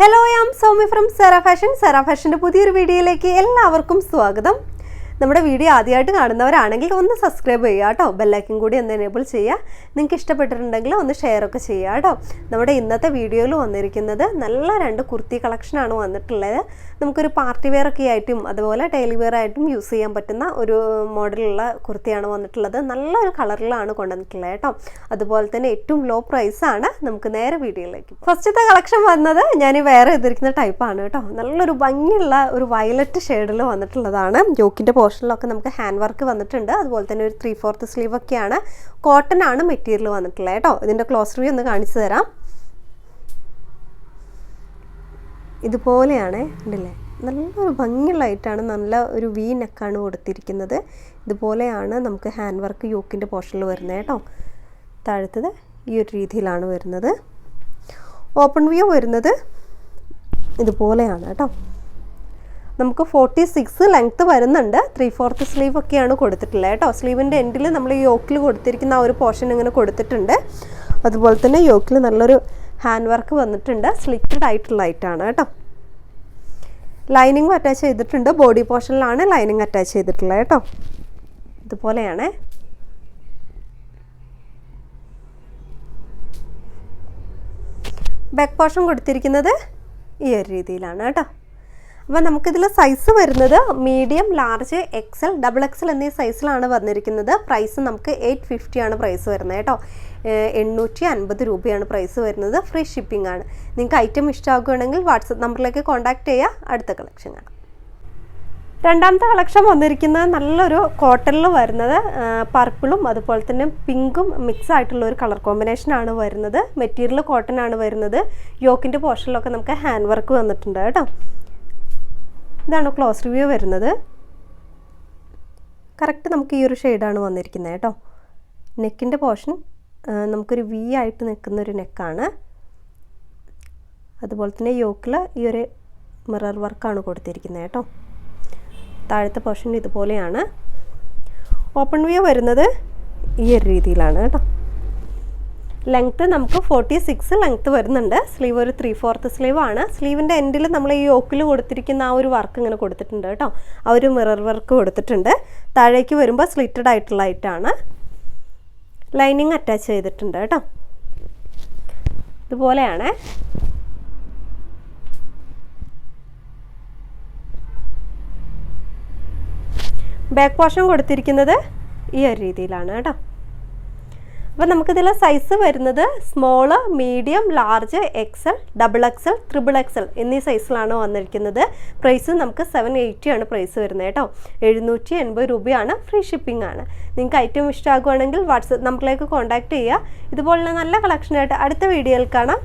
Hello am Soumya from Sera fashion Sera ഫാഷന്റെ പുതിയൊരു വീഡിയോയിലേക്ക് എല്ലാവർക്കും സ്വാഗതം. നമ്മുടെ വീഡിയോ ആദ്യമായിട്ട് കാണുന്നവരാണെങ്കിൽ ഒന്ന് സബ്സ്ക്രൈബ് ചെയ്യുക കേട്ടോ. ബെല്ലൈക്കും കൂടി ഒന്ന് എനേബിൾ ചെയ്യുക. നിങ്ങൾക്ക് ഇഷ്ടപ്പെട്ടിട്ടുണ്ടെങ്കിൽ ഒന്ന് ഷെയർ ഒക്കെ ചെയ്യുക കേട്ടോ. നമ്മുടെ ഇന്നത്തെ വീഡിയോയിൽ വന്നിരിക്കുന്നത് നല്ല രണ്ട് കുർത്തി കളക്ഷനാണ് വന്നിട്ടുള്ളത്. നമുക്കൊരു പാർട്ടി വെയർ ഒക്കെ ആയിട്ടും അതുപോലെ ഡെയിലി വെയർ ആയിട്ടും യൂസ് ചെയ്യാൻ പറ്റുന്ന ഒരു മോഡലുള്ള കുർത്തിയാണ് വന്നിട്ടുള്ളത്. നല്ലൊരു കളറിലാണ് കൊണ്ടുവന്നിട്ടുള്ളത് കേട്ടോ. അതുപോലെ തന്നെ ഏറ്റവും ലോ പ്രൈസാണ് നമുക്ക് നേരെ വീഡിയോയിലേക്ക്. ഫസ്റ്റത്തെ കളക്ഷൻ വന്നത് ഞാൻ വെയർ ചെയ്തിരിക്കുന്ന ടൈപ്പാണ് കേട്ടോ. നല്ലൊരു ഭംഗിയുള്ള ഒരു വയലറ്റ് ഷെയ്ഡിൽ വന്നിട്ടുള്ളതാണ്. യോക്കിന്റെ പോർഷനിലൊക്കെ നമുക്ക് ഹാൻഡ് വർക്ക് വന്നിട്ടുണ്ട്. അതുപോലെ തന്നെ ഒരു ത്രീ ഫോർത്ത് സ്ലീവ് ഒക്കെയാണ്. കോട്ടൺ ആണ് മെറ്റീരിയൽ വന്നിട്ടുള്ളത് കേട്ടോ. ഇതിന്റെ ക്ലോസ് റിവ്യൂ ഒന്ന് കാണിച്ചു തരാം. ഇതുപോലെയാണ് ഉണ്ടല്ലേ നല്ലൊരു ഭംഗിയുള്ളതായിട്ടാണ് നല്ല ഒരു വി നെക്കാണ് കൊടുത്തിരിക്കുന്നത്. ഇതുപോലെയാണ് നമുക്ക് ഹാൻഡ് വർക്ക് യോക്കിന്റെ പോർഷനിൽ വരുന്നത് കേട്ടോ. താഴത്തത് ഈ ഒരു രീതിയിലാണ് വരുന്നത്. ഓപ്പൺ വ്യൂ വരുന്നത് ഇതുപോലെയാണ് കേട്ടോ. നമുക്ക് ഫോർട്ടി സിക്സ് ലെങ്ത്ത് വരുന്നുണ്ട്. ത്രീ ഫോർത്ത് സ്ലീവ് ഒക്കെയാണ് കൊടുത്തിട്ടുള്ളത് കേട്ടോ. സ്ലീവിന്റെ എൻഡിൽ നമ്മൾ ഈ യോക്കിൽ കൊടുത്തിരിക്കുന്ന ആ ഒരു പോർഷൻ ഇങ്ങനെ കൊടുത്തിട്ടുണ്ട്. അതുപോലെ തന്നെ യോക്കിൽ നല്ലൊരു ഹാൻഡ് വർക്ക് വന്നിട്ടുണ്ട്. സ്ലിറ്റഡ് ആയിട്ടുള്ള ഐറ്റാണ് കേട്ടോ. ലൈനിങ്ങും അറ്റാച്ച് ചെയ്തിട്ടുണ്ട്. ബോഡി പോർഷനിലാണ് ലൈനിങ് അറ്റാച്ച് ചെയ്തിട്ടുള്ളത് കേട്ടോ. ഇതുപോലെയാണ്. ബാക്ക് പോർഷൻ കൊടുത്തിരിക്കുന്നത് ഈ ഒരു രീതിയിലാണ് കേട്ടോ. അപ്പോൾ നമുക്കിതിൽ സൈസ് വരുന്നത് medium large XL double XL എന്നീ സൈസിലാണ് വന്നിരിക്കുന്നത്. പ്രൈസ് നമുക്ക് എയ്റ്റ് ഫിഫ്റ്റിയാണ് പ്രൈസ് വരുന്നത് കേട്ടോ. എണ്ണൂറ്റി അൻപത് രൂപയാണ് പ്രൈസ് വരുന്നത്. ഫ്രീ ഷിപ്പിംഗ് ആണ്. നിങ്ങൾക്ക് ഐറ്റം ഇഷ്ടമാകുകയാണെങ്കിൽ വാട്സപ്പ് നമ്പറിലേക്ക് കോൺടാക്ട് ചെയ്യുക അടുത്ത കളക്ഷൻ കാണാം. രണ്ടാമത്തെ കളക്ഷൻ വന്നിരിക്കുന്നത് നല്ലൊരു കോട്ടണിൽ വരുന്നത്. പർപ്പിളും അതുപോലെ തന്നെ പിങ്കും മിക്സ് ആയിട്ടുള്ള ഒരു കളർ കോമ്പിനേഷൻ ആണ് വരുന്നത്. മെറ്റീരിയൽ കോട്ടൺ ആണ് വരുന്നത്. യോക്കിന്റെ പോർഷനിലൊക്കെ നമുക്ക് ഹാൻഡ് വർക്ക് വന്നിട്ടുണ്ട് കേട്ടോ. ഇതാണ് ക്ലോസ് റിവ്യൂ വരുന്നത്. കറക്റ്റ് നമുക്ക് ഈ ഒരു ഷെയ്ഡാണ് വന്നിരിക്കുന്നത് കേട്ടോ. നെക്കിന്റെ പോർഷൻ നമുക്കൊരു വി ആയിട്ട് നിൽക്കുന്ന ഒരു നെക്കാണ് അതുപോലെ തന്നെ യോക്കിൽ ഈ ഒരു മിറർ വർക്കാണ് കൊടുത്തിരിക്കുന്നത് കേട്ടോ. താഴത്തെ പോർഷൻ ഇതുപോലെയാണ്. ഓപ്പൺ വ്യൂ വരുന്നത് ഈ ഒരു രീതിയിലാണ് കേട്ടോ. ലെങ്ത്ത് നമുക്ക് ഫോർട്ടി സിക്സ് ലെങ്ത്ത് വരുന്നുണ്ട്. സ്ലീവ് ഒരു ത്രീ ഫോർത്ത് സ്ലീവ് ആണ്. സ്ലീവിന്റെ എൻഡിൽ നമ്മൾ ഈ ഓക്കിൽ കൊടുത്തിരിക്കുന്ന ആ ഒരു വർക്ക് ഇങ്ങനെ കൊടുത്തിട്ടുണ്ട് കേട്ടോ. ആ ഒരു മിറർ വർക്ക് കൊടുത്തിട്ടുണ്ട്. താഴേക്ക് വരുമ്പോൾ സ്ലിറ്റഡ് ആയിട്ടുള്ള ആയിട്ടാണ് ലൈനിങ് അറ്റാച്ച് ചെയ്തിട്ടുണ്ട് കേട്ടോ. ഇതുപോലെയാണ്. ബാക്ക് പോർഷൻ കൊടുത്തിരിക്കുന്നത് ഈ ഒരു രീതിയിലാണ് കേട്ടോ. അപ്പോൾ നമുക്കിതിൽ സൈസ് വരുന്നത് small medium large XL double XL triple XL എന്നീ സൈസിലാണ് വന്നിരിക്കുന്നത്. പ്രൈസ് നമുക്ക് സെവൻ എയ്റ്റി ആണ് പ്രൈസ് വരുന്നത് കേട്ടോ. എഴുന്നൂറ്റി എൺപത് രൂപയാണ് ഫ്രീ ഷിപ്പിംഗ് ആണ്. നിങ്ങൾക്ക് ഐറ്റം ഇഷ്ടമാകുവാണെങ്കിൽ വാട്സപ്പ് നമ്മളിലേക്ക് കോൺടാക്ട് ചെയ്യുക. ഇതുപോലുള്ള നല്ല കളക്ഷനായിട്ട് അടുത്ത വീഡിയോയിൽ കാണാം.